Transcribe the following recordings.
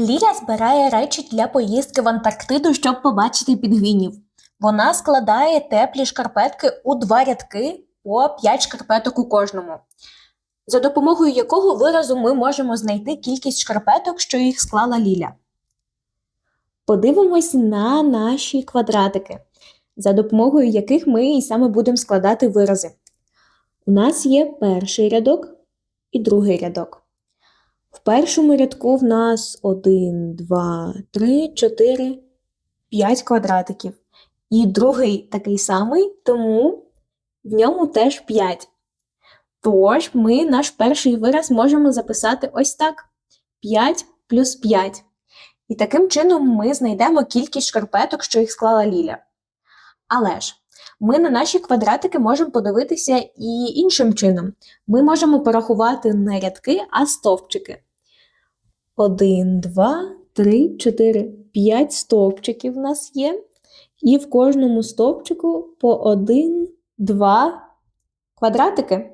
Ліля збирає речі для поїздки в Антарктиду, щоб побачити пінгвінів. Вона складає теплі шкарпетки у два рядки по 5 шкарпеток у кожному, за допомогою якого виразу ми можемо знайти кількість шкарпеток, що їх склала Ліля. Подивимось на наші квадратики, за допомогою яких ми і саме будемо складати вирази. У нас є перший рядок і другий рядок. В першому рядку в нас 1, 2, 3, 4, 5 квадратиків. І другий такий самий, тому в ньому теж 5. Тож ми наш перший вираз можемо записати ось так: 5 плюс 5. І таким чином ми знайдемо кількість шкарпеток, що їх склала Ліля. Але ж ми на наші квадратики можемо подивитися і іншим чином. Ми можемо порахувати не рядки, а стовпчики. 1, 2, 3, 4, 5 стовпчиків в нас є. І в кожному стовпчику по 1, 2 квадратики.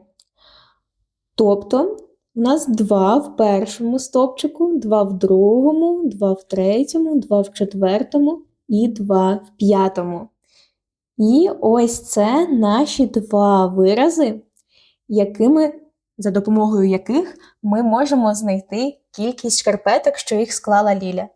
Тобто у нас 2 в першому стовпчику, 2 в другому, 2 в третьому, 2 в четвертому і 2 в п'ятому. І ось це наші два вирази, якими, за допомогою яких ми можемо знайти кількість шкарпеток, що їх склала Ліля.